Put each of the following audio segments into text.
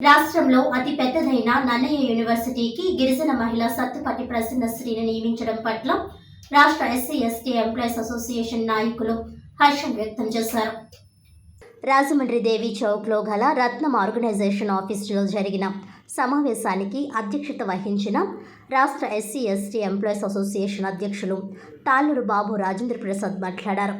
రాష్ట్రంలో అతి పెద్దదైన నన్నయ్య యూనివర్సిటీకి గిరిజన మహిళ సత్తుపట్టి ప్రసన్నశ్రీని నియమించడం పట్ల రాష్ట్ర ఎస్సీ ఎస్టీ ఎంప్లాయీస్ అసోసియేషన్ నాయకులు హర్షం వ్యక్తం చేశారు. రాజమండ్రి దేవి చౌక్లో గల రత్నం ఆర్గనైజేషన్ ఆఫీసులో జరిగిన సమావేశానికి అధ్యక్షత వహించిన రాష్ట్ర ఎస్సీ ఎస్టీ ఎంప్లాయీస్ అసోసియేషన్ అధ్యక్షులు తాళ్ళూరు బాబు రాజేంద్ర ప్రసాద్ మాట్లాడారు.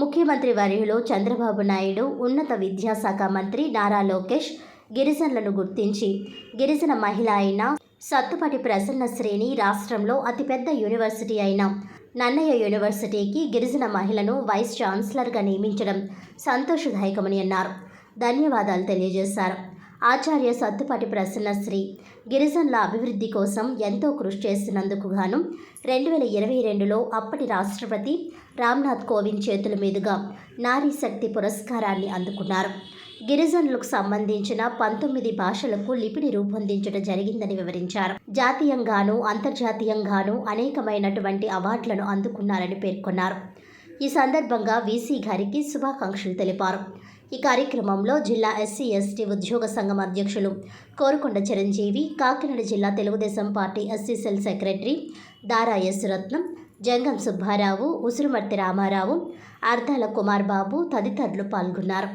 ముఖ్యమంత్రి వర్యులు చంద్రబాబు నాయుడు ఉన్నత విద్యాశాఖ మంత్రి నారా లోకేష్ గిరిజనులను గుర్తించి గిరిజన మహిళ అయిన సత్తుపటి ప్రసన్న శ్రేణి రాష్ట్రంలో అతిపెద్ద యూనివర్సిటీ అయిన నన్నయ్య యూనివర్సిటీకి గిరిజన మహిళను వైస్ ఛాన్సలర్గా నియమించడం సంతోషదాయకమని అన్నారు. ధన్యవాదాలు తెలియజేశారు. ఆచార్య సత్తుపాటి ప్రసన్నశ్రీ గిరిజనుల అభివృద్ధి కోసం ఎంతో కృషి చేసినందుకు గాను రెండు వేల ఇరవై రెండులో అప్పటి రాష్ట్రపతి రామ్నాథ్ కోవింద్ చేతుల మీదుగా నారీ శక్తి పురస్కారాన్ని అందుకున్నారు. గిరిజనులకు సంబంధించిన పంతొమ్మిది భాషలకు లిపిని రూపొందించడం జరిగిందని వివరించారు. జాతీయంగాను అంతర్జాతీయంగాను అనేకమైనటువంటి అవార్డులను అందుకున్నారని పేర్కొన్నారు. ఈ సందర్భంగా వీసీ గారికి శుభాకాంక్షలు తెలిపారు. ఈ కార్యక్రమంలో జిల్లా ఎస్సీ ఎస్టీ ఉద్యోగ సంఘం అధ్యక్షులు కోరుకొండ చిరంజీవి కాకినాడ జిల్లా Telugu Desam party SC cell secretary Dara S Ratnam Jangam Subbarao Usurumarthi Ramarao Ardhala Kumar Babu తదితరులు పాల్గొన్నారు.